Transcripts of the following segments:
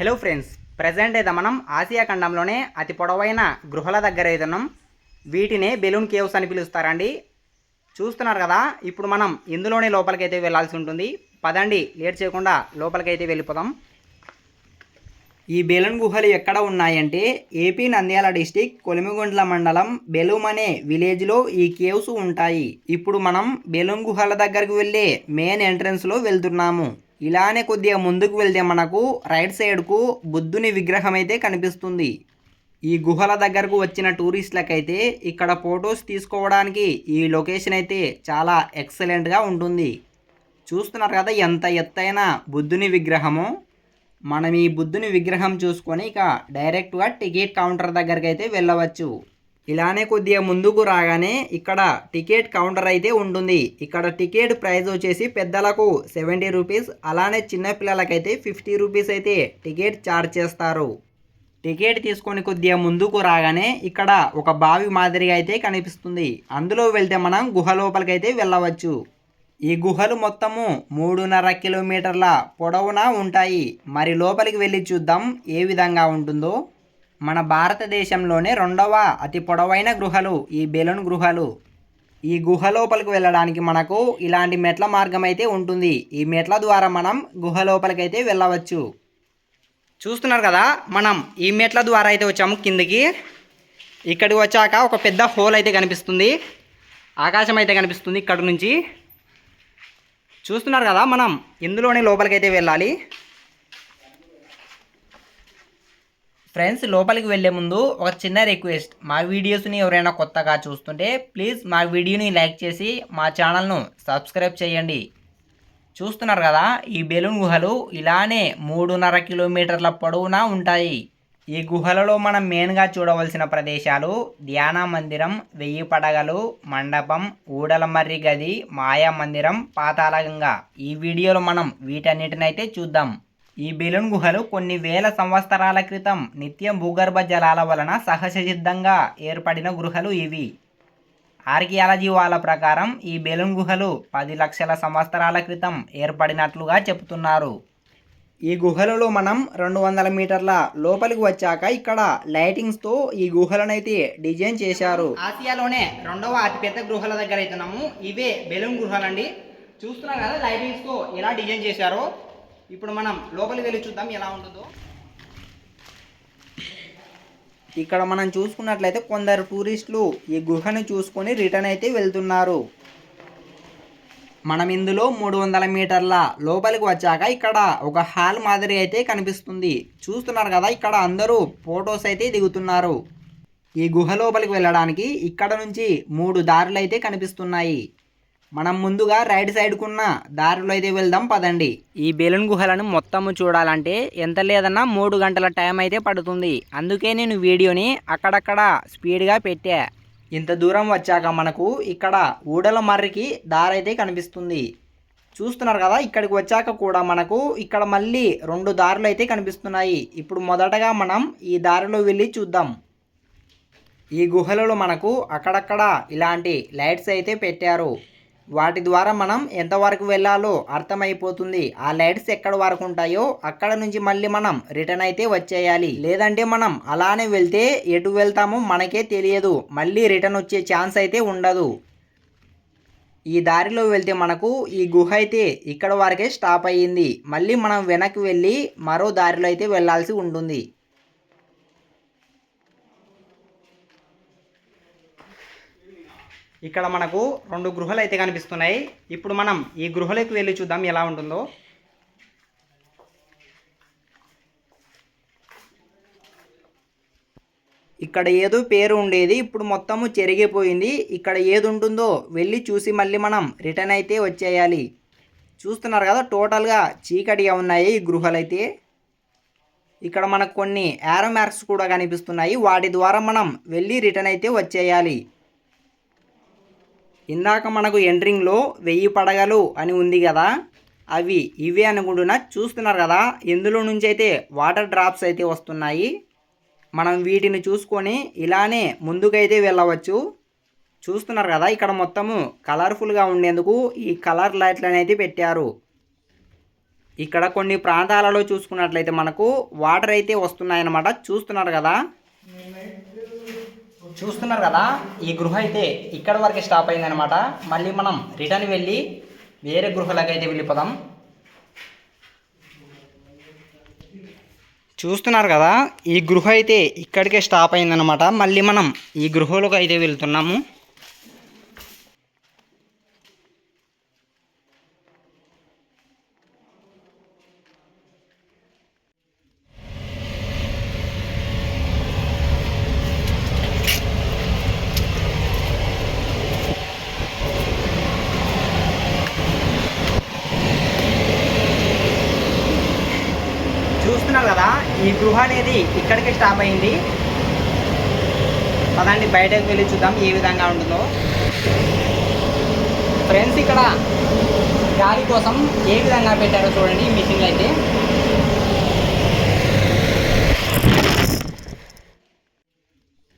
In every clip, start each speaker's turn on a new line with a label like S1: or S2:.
S1: Hello friends present అయితే మనం Asia ఖండంలోనే అతి పొడవైన గృహల దగ్గర అయితే ఉన్నాం వీటినే బెలూన్ కేవ్స్ అని పిలుస్తారండి. చూస్తున్నారు కదా ఇప్పుడు మనం ఇందులోనే లోపలికైతే వెళ్ళాల్సి ఉంటుంది. పదండి లేట్ చేయకుండా లోపలికైతే వెళ్ళిపోదాం. ఈ బెలూన్ గుహలు ఎక్కడ ఉన్నాయంటే ఏపీ నంద్యాల డిస్టిక్ కొలిమిగుండ్ల మండలం బెలూమ్ అనే విలేజ్లో ఈ కేవ్స్ ఉంటాయి. ఇప్పుడు మనం బెలూన్ గుహల దగ్గరకు వెళ్ళే మెయిన్ ఎంట్రన్స్లో వెళ్తున్నాము. ఇలానే కొద్దిగా ముందుకు వెళ్తే మనకు రైట్ సైడ్కు బుద్ధుని విగ్రహం అయితే కనిపిస్తుంది. ఈ గుహల దగ్గరకు వచ్చిన టూరిస్టులకైతే ఇక్కడ ఫొటోస్ తీసుకోవడానికి ఈ లొకేషన్ అయితే చాలా ఎక్సలెంట్గా ఉంటుంది. చూస్తున్నారు కదా ఎంత ఎత్తైన బుద్ధుని విగ్రహము. మనం ఈ బుద్ధుని విగ్రహం చూసుకొని ఇక డైరెక్ట్గా టికెట్ కౌంటర్ దగ్గరికి అయితే వెళ్ళవచ్చు. ఇలానే కొద్దిగా ముందుకు రాగానే ఇక్కడ టికెట్ కౌంటర్ అయితే ఉంటుంది. ఇక్కడ టికెట్ ప్రైస్ వచ్చేసి పెద్దలకు సెవెంటీ రూపీస్ అలానే చిన్నపిల్లలకైతే ఫిఫ్టీ రూపీస్ అయితే టికెట్ ఛార్జ్ చేస్తారు. టికెట్ తీసుకొని కొద్దిగా ముందుకు రాగానే ఇక్కడ ఒక బావి మాదిరిగా అయితే కనిపిస్తుంది. అందులో వెళ్తే మనం గుహ లోపలికైతే వెళ్ళవచ్చు. ఈ గుహలు మొత్తము మూడున్నర కిలోమీటర్ల పొడవునా ఉంటాయి. మరి లోపలికి వెళ్ళి చూద్దాం ఏ విధంగా ఉంటుందో. మన భారతదేశంలోనే రెండవ అతి పొడవైన గృహలు ఈ బెలూన్ గృహలు. ఈ గుహ లోపలికి వెళ్ళడానికి మనకు ఇలాంటి మెట్ల మార్గం అయితే ఉంటుంది. ఈ మెట్ల ద్వారా మనం గుహ లోపలికైతే వెళ్ళవచ్చు. చూస్తున్నారు కదా మనం ఈ మెట్ల ద్వారా అయితే వచ్చాము కిందికి. ఇక్కడికి వచ్చాక ఒక పెద్ద హోల్ అయితే కనిపిస్తుంది. ఆకాశం అయితే కనిపిస్తుంది ఇక్కడ నుంచి. చూస్తున్నారు కదా మనం ఇందులోనే లోపలికైతే వెళ్ళాలి? ఫ్రెండ్స్ లోపలికి వెళ్ళే ముందు ఒక చిన్న రిక్వెస్ట్. మా వీడియోస్ని ఎవరైనా కొత్తగా చూస్తుంటే ప్లీజ్ మా వీడియోని లైక్ చేసి మా ఛానల్ను సబ్స్క్రైబ్ చేయండి. చూస్తున్నారు కదా ఈ బెలూన్ గుహలు ఇలానే మూడున్నర కిలోమీటర్ల పొడవునా ఉంటాయి. ఈ గుహలలో మనం మెయిన్గా చూడవలసిన ప్రదేశాలు ధ్యాన మందిరం వెయ్యి పడగలు మండపం ఊడలమర్రి గది మాయా మందిరం పాతాళగంగా. ఈ వీడియోలో మనం వీటన్నిటినైతే చూద్దాం. ఈ బెలూన్ గుహలు కొన్ని వేల సంవత్సరాల క్రితం నిత్యం భూగర్భ జలాల వలన సహజసిద్ధంగా ఏర్పడిన గుహలు ఇవి. ఆర్కియాలజీ వాళ్ళ ప్రకారం ఈ బెలూన్ గుహలు పది లక్షల సంవత్సరాల క్రితం ఏర్పడినట్లుగా చెబుతున్నారు. ఈ గుహలలో మనం రెండు వందల మీటర్ల లోపలికి వచ్చాక ఇక్కడ లైటింగ్స్తో ఈ గుహలనైతే డిజైన్ చేశారు. ఆసియాలోనే రెండవ అతిపెద్ద గుహల దగ్గర అవుతున్నాము ఇవే బెలూన్ గుహలండి. చూస్తున్నారు కదా లైటింగ్స్తో ఎలా డిజైన్ చేశారో. ఇప్పుడు మనం లోపలికి వెళ్ళి చూద్దాం ఎలా ఉంటుందో. ఇక్కడ మనం చూసుకున్నట్లయితే కొందరు టూరిస్టులు ఈ గుహను చూసుకొని రిటర్న్ అయితే వెళ్తున్నారు. మనం ఇందులో మూడు వందల మీటర్ల లోపలికి వచ్చాక ఇక్కడ ఒక హాల్ మాదిరి అయితే కనిపిస్తుంది. చూస్తున్నారు కదా ఇక్కడ అందరూ ఫొటోస్ అయితే దిగుతున్నారు. ఈ గుహ లోపలికి వెళ్ళడానికి ఇక్కడ నుంచి మూడు దారులు అయితే కనిపిస్తున్నాయి. మనం ముందుగా రైట్ సైడ్కున్న దారిలో అయితే వెళ్దాం పదండి. ఈ బెలూన్ గుహలను మొత్తం చూడాలంటే ఎంత లేదన్నా మూడు గంటల టైం అయితే పడుతుంది. అందుకే నేను వీడియోని అక్కడక్కడ స్పీడ్గా పెట్టా. ఇంత దూరం వచ్చాక మనకు ఇక్కడ ఊడల మర్రికి దారి అయితే కనిపిస్తుంది. చూస్తున్నారు కదా ఇక్కడికి వచ్చాక కూడా మనకు ఇక్కడ మళ్ళీ రెండు దారులు అయితే కనిపిస్తున్నాయి. ఇప్పుడు మొదటగా మనం ఈ దారిలో వెళ్ళి చూద్దాం. ఈ గుహలలో మనకు అక్కడక్కడ ఇలాంటి లైట్స్ అయితే పెట్టారు. వాటి ద్వారా మనం ఎంతవరకు వెళ్ళాలో అర్థమైపోతుంది. ఆ లైట్స్ ఎక్కడ వరకు ఉంటాయో అక్కడ నుంచి మళ్ళీ మనం రిటర్న్ అయితే వచ్చేయాలి. లేదంటే మనం అలానే వెళ్తే ఎటు వెళ్తామో మనకే తెలియదు. మళ్ళీ రిటర్న్ వచ్చే ఛాన్స్ అయితే ఉండదు. ఈ దారిలో వెళ్తే మనకు ఈ గుహ అయితే ఇక్కడ వరకే స్టాప్ అయ్యింది. మళ్ళీ మనం వెనక్కి వెళ్ళి మరో దారిలో అయితే వెళ్ళాల్సి ఉంటుంది. ఇక్కడ మనకు రెండు గృహలు అయితే కనిపిస్తున్నాయి. ఇప్పుడు మనం ఈ గృహలోకి వెళ్ళి చూద్దాం ఎలా ఉంటుందో. ఇక్కడ ఏదో పేరు ఉండేది ఇప్పుడు మొత్తము చెరిగిపోయింది. ఇక్కడ ఏది ఉంటుందో వెళ్ళి చూసి మళ్ళీ మనం రిటర్న్ అయితే వచ్చేయాలి. చూస్తున్నారు కదా టోటల్గా చీకటిగా ఉన్నాయి ఈ గృహలు అయితే ఇక్కడ మనకు కొన్ని యారో మార్క్స్ కూడా కనిపిస్తున్నాయి. వాటి ద్వారా మనం వెళ్ళి రిటర్న్ అయితే వచ్చేయాలి. ఇందాక మనకు ఎంట్రింగ్లో వెయ్యి పడగలు అని ఉంది కదా అవి ఇవే అనుకుంటున్నా. చూస్తున్నారు కదా ఇందులో నుంచి అయితే వాటర్ డ్రాప్స్ అయితే వస్తున్నాయి. మనం వీటిని చూసుకొని ఇలానే ముందుకైతే వెళ్ళవచ్చు. చూస్తున్నారు కదా ఇక్కడ మొత్తము కలర్ఫుల్గా ఉండేందుకు ఈ కలర్ లైట్లను అయితే పెట్టారు. ఇక్కడ కొన్ని ప్రాంతాలలో చూసుకున్నట్లయితే మనకు వాటర్ అయితే వస్తున్నాయన్నమాట. చూస్తున్నారు కదా? చూస్తున్నారు కదా ఈ గృహ అయితే ఇక్కడ వరకు స్టాప్ అయిందనమాట మళ్ళీ మనం రిటర్న్ వెళ్ళి వేరే గృహలకు అయితే వెళ్ళిపోదాం. చూస్తున్నారు కదా ఈ గృహ అయితే ఇక్కడికే స్టాప్ అయిందనమాట మళ్ళీ మనం ఈ గృహలోకి అయితే వెళ్తున్నాము చూస్తున్నారు కదా ఈ గృహ అనేది ఇక్కడికి స్టాప్ అయింది. పదండి బయటకు వెళ్ళి చూద్దాం ఏ విధంగా ఉంటుందో. ఫ్రెండ్స్ ఇక్కడ గాలి కోసం ఏ విధంగా పెట్టారో చూడండి ఈ మిషన్లు అయితే.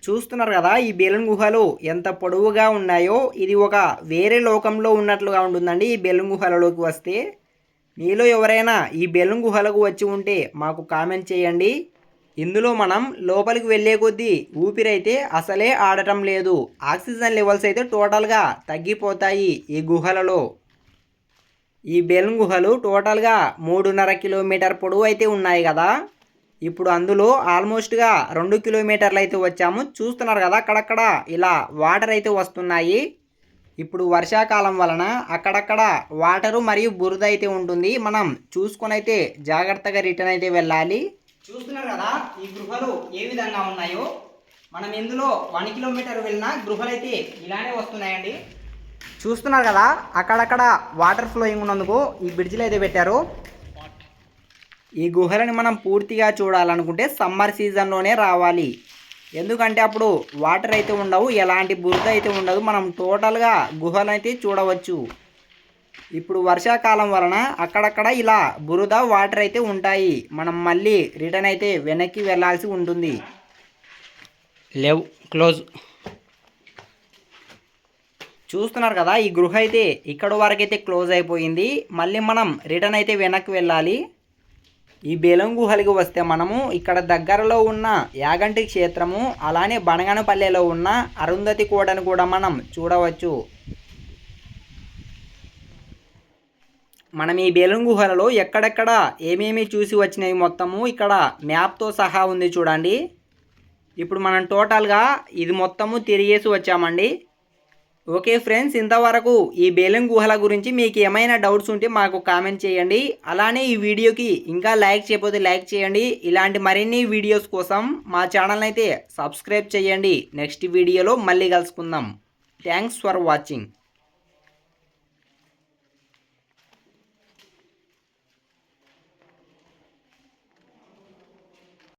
S1: చూస్తున్నారు కదా ఈ బెలూన్ గుహలు ఎంత పొడవుగా ఉన్నాయో. ఇది ఒక వేరే లోకంలో ఉన్నట్లుగా ఉంటుందండి ఈ బెలూన్ గుహలలోకి వస్తే. మీలో ఎవరైనా ఈ బెలూన్ గుహలకు వచ్చి ఉంటే మాకు కామెంట్ చేయండి. ఇందులో మనం లోపలికి వెళ్ళే కొద్దీ ఊపిరైతే అసలే ఆడటం లేదు. ఆక్సిజన్ లెవెల్స్ అయితే టోటల్గా తగ్గిపోతాయి ఈ గుహలలో. ఈ బెలూన్ గుహలు టోటల్గా మూడున్నర కిలోమీటర్ పొడవు అయితే ఉన్నాయి కదా. ఇప్పుడు అందులో ఆల్మోస్ట్గా రెండు కిలోమీటర్లు అయితే వచ్చాము. చూస్తున్నారు కదా అక్కడక్కడ ఇలా వాటర్ అయితే వస్తున్నాయి. ఇప్పుడు వర్షాకాలం వలన అక్కడక్కడ వాటరు మరియు బురద అయితే ఉంటుంది. మనం చూసుకొని అయితే జాగ్రత్తగా రిటర్న్ అయితే వెళ్ళాలి. చూస్తున్నారు కదా ఈ గృహలు ఏ విధంగా ఉన్నాయో? మనం ఇందులో వన్ కిలోమీటర్ వెళ్ళినా గృహలు అయితే ఇలానే వస్తున్నాయండి. చూస్తున్నారు కదా అక్కడక్కడ వాటర్ ఫ్లోయింగ్ ఉన్నందుకు ఈ బ్రిడ్జ్లు అయితే పెట్టారు. ఈ గుహలని మనం పూర్తిగా చూడాలనుకుంటే సమ్మర్ సీజన్లోనే రావాలి. ఎందుకంటే అప్పుడు వాటర్ అయితే ఉండవు ఎలాంటి బురద అయితే ఉండదు. మనం టోటల్గా గుహలు అయితే చూడవచ్చు. ఇప్పుడు వర్షాకాలం వలన అక్కడక్కడ ఇలా బురద వాటర్ అయితే ఉంటాయి. మనం మళ్ళీ రిటర్న్ అయితే వెనక్కి వెళ్ళాల్సి ఉంటుంది. లేవ్ క్లోజ్. చూస్తున్నారు కదా ఈ గృహ అయితే ఇక్కడ వరకు అయితే క్లోజ్ అయిపోయింది. మళ్ళీ మనం రిటర్న్ అయితే వెనక్కి వెళ్ళాలి. ఈ బేలం గుహలకి వస్తే మనము ఇక్కడ దగ్గరలో ఉన్న యాగంటి క్షేత్రము అలానే బనగనపల్లెలో ఉన్న అరుంధతి కోటను కూడా మనం చూడవచ్చు. మనం ఈ బెలూన్ గుహలలో ఎక్కడెక్కడ ఏమేమి చూసి వచ్చినవి మొత్తము ఇక్కడ మ్యాప్తో సహా ఉంది చూడండి. ఇప్పుడు మనం టోటల్గా ఇది మొత్తము తిరిగేసి వచ్చామండి. ఓకే ఫ్రెండ్స్ ఇంతవరకు ఈ బేలం గుహల గురించి మీకు ఏమైనా డౌట్స్ ఉంటే మాకు కామెంట్ చేయండి. అలానే ఈ వీడియోకి ఇంకా లైక్ చేయకపోతే లైక్ చేయండి. ఇలాంటి మరిన్ని వీడియోస్ కోసం మా ఛానల్ అయితే సబ్స్క్రైబ్ చేయండి. నెక్స్ట్ వీడియోలో మళ్ళీ కలుసుకుందాం. Thanks for watching.